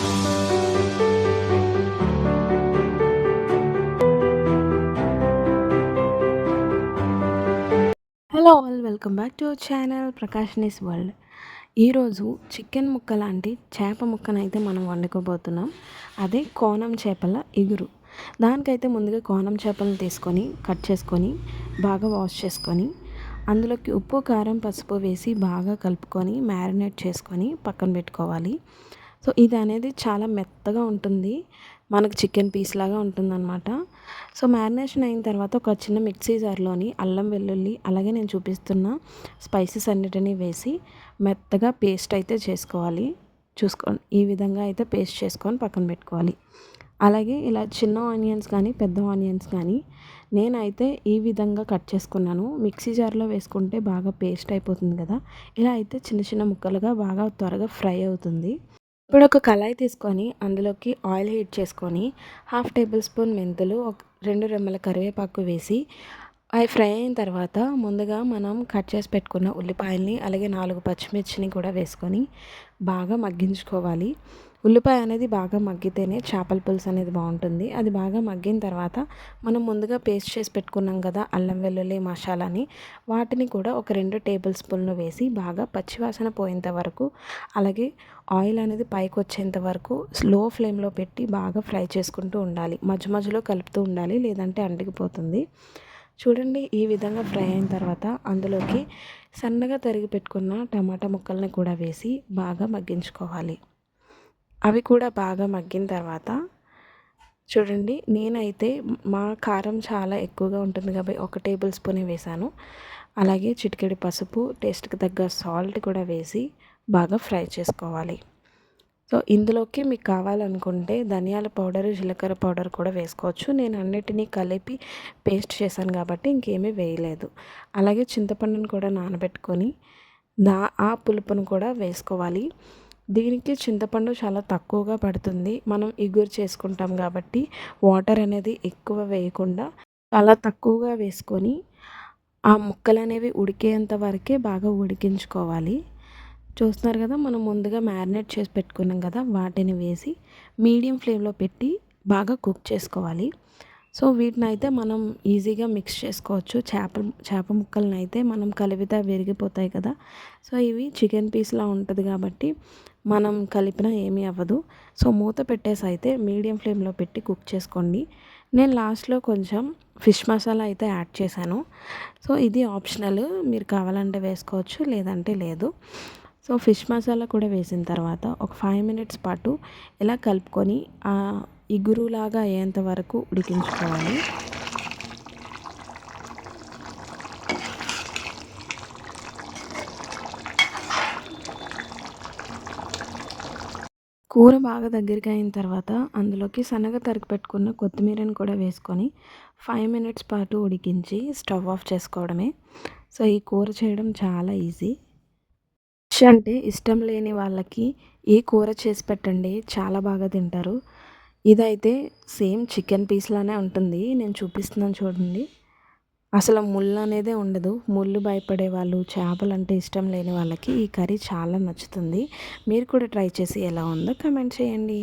Hello all welcome back to our channel ప్రకాష్నిస్ world ఈరోజు chicken ముక్క లాంటి చేప ముక్కనైతే మనం వండుకోబోతున్నాం. అదే కోనం చేపల ఇగురు. దానికైతే ముందుగా కోనం చేపలను తీసుకొని కట్ చేసుకొని బాగా వాష్ చేసుకొని అందులోకి ఉప్పు కారం పసుపు వేసి బాగా కలుపుకొని మ్యారినేట్ చేసుకొని పక్కన పెట్టుకోవాలి. సో ఇది అనేది చాలా మెత్తగా ఉంటుంది. మనకు చికెన్ పీస్ లాగా ఉంటుందన్నమాట. సో మ్యారినేషన్ అయిన తర్వాత ఒక చిన్న మిక్సీ జార్లోని అల్లం వెల్లుల్లి అలాగే నేను చూపిస్తున్న స్పైసెస్ అన్నిటినీ వేసి మెత్తగా పేస్ట్ అయితే చేసుకోవాలి. చూసుకోండి ఈ విధంగా అయితే పేస్ట్ చేసుకొని పక్కన పెట్టుకోవాలి. అలాగే ఇలా చిన్న ఆనియన్స్ కానీ పెద్ద ఆనియన్స్ కానీ నేనైతే ఈ విధంగా కట్ చేసుకున్నాను. మిక్సీ జార్లో వేసుకుంటే బాగా పేస్ట్ అయిపోతుంది కదా. ఇలా అయితే చిన్న చిన్న ముక్కలుగా బాగా త్వరగా ఫ్రై అవుతుంది. ఇప్పుడు ఒక కళాయి తీసుకొని అందులోకి ఆయిల్ హీట్ చేసుకొని హాఫ్ టేబుల్ స్పూన్ మెంతులు ఒక రెండు రెమ్మల కరివేపాకు వేసి అవి ఫ్రై అయిన తర్వాత ముందుగా మనం కట్ చేసి పెట్టుకున్న ఉల్లిపాయల్ని అలాగే నాలుగు పచ్చిమిర్చిని కూడా వేసుకొని బాగా మగ్గించుకోవాలి. ఉల్లిపాయ అనేది బాగా మగ్గితేనే చేపల పులుసు అనేది బాగుంటుంది. అది బాగా మగ్గిన తర్వాత మనం ముందుగా పేస్ట్ చేసి పెట్టుకున్నాం కదా అల్లం వెల్లుల్లి మసాలాని వాటిని కూడా ఒక రెండు టేబుల్ స్పూన్లు వేసి బాగా పచ్చివాసన పోయేంత వరకు అలాగే ఆయిల్ అనేది పైకి వచ్చేంత వరకు స్లో ఫ్లేమ్లో పెట్టి బాగా ఫ్రై చేసుకుంటూ ఉండాలి. మధ్య మధ్యలో కలుపుతూ ఉండాలి లేదంటే అంటికిపోతుంది. చూడండి ఈ విధంగా ఫ్రై అయిన తర్వాత అందులోకి సన్నగా తరిగి పెట్టుకున్న టమాటా ముక్కల్ని కూడా వేసి బాగా మగ్గించుకోవాలి. అవి కూడా బాగా మగ్గిన తర్వాత చూడండి నేనైతే మా కారం చాలా ఎక్కువగా ఉంటుంది కాబట్టి ఒక టేబుల్ స్పూనే వేసాను అలాగే చిటికెడి పసుపు టేస్ట్కి తగ్గ సాల్ట్ కూడా వేసి బాగా ఫ్రై చేసుకోవాలి. సో ఇందులోకి మీకు కావాలనుకుంటే ధనియాల పౌడర్ జీలకర్ర పౌడర్ కూడా వేసుకోవచ్చు. నేను అన్నిటినీ కలిపి పేస్ట్ చేశాను కాబట్టి ఇంకేమీ వేయలేదు. అలాగే చింతపండును కూడా నానబెట్టుకొని దా ఆ పులుపును కూడా వేసుకోవాలి. దీనికి చింతపండు చాలా తక్కువగా పడుతుంది. మనం ఇగురు చేసుకుంటాం కాబట్టి వాటర్ అనేది ఎక్కువ వేయకుండా చాలా తక్కువగా వేసుకొని ఆ ముక్కలు అనేవి ఉడికేంత వరకే బాగా ఉడికించుకోవాలి. చూస్తున్నారు కదా మనం ముందుగా మ్యారినేట్ చేసి పెట్టుకున్నాం కదా వాటిని వేసి మీడియం ఫ్లేమ్లో పెట్టి బాగా కుక్ చేసుకోవాలి. సో వీటిని అయితే మనం ఈజీగా మిక్స్ చేసుకోవచ్చు. చేప చేప ముక్కలను అయితే మనం కలిపితే విరిగిపోతాయి కదా. సో ఇవి చికెన్ పీస్లా ఉంటుంది కాబట్టి మనం కలిపిన ఏమీ అవ్వదు. సో మూత పెట్టేసి అయితే మీడియం ఫ్లేమ్లో పెట్టి కుక్ చేసుకోండి. నేను లాస్ట్లో కొంచెం ఫిష్ మసాలా అయితే యాడ్ చేశాను. సో ఇది ఆప్షనల్. మీరు కావాలంటే వేసుకోవచ్చు లేదంటే లేదు. సో ఫిష్ మసాలా కూడా వేసిన తర్వాత ఒక ఫైవ్ మినిట్స్ పాటు ఇలా కలుపుకొని ఇగురులాగా అయ్యేంత వరకు ఉడికించుకోవాలి. కూర బాగా దగ్గరికి అయిన తర్వాత అందులోకి సన్నగా తరిగి పెట్టుకున్న కొత్తిమీరని కూడా వేసుకొని ఫైవ్ మినిట్స్ పాటు ఉడికించి స్టవ్ ఆఫ్ చేసుకోవడమే. సో ఈ కూర చేయడం చాలా ఈజీ. ఫిష్ అంటే ఇష్టం లేని వాళ్ళకి ఈ కూర చేసి పెట్టండి చాలా బాగా తింటారు. ఇదైతే సేమ్ చికెన్ పీస్లానే ఉంటుంది. నేను చూపిస్తున్నాను చూడండి. అసలు ముళ్ళు అనేదే ఉండదు. ముళ్ళు భయపడే వాళ్ళు చేపలు అంటే ఇష్టం లేని వాళ్ళకి ఈ కర్రీ చాలా నచ్చుతుంది. మీరు కూడా ట్రై చేసి ఎలా ఉందో కమెంట్ చేయండి.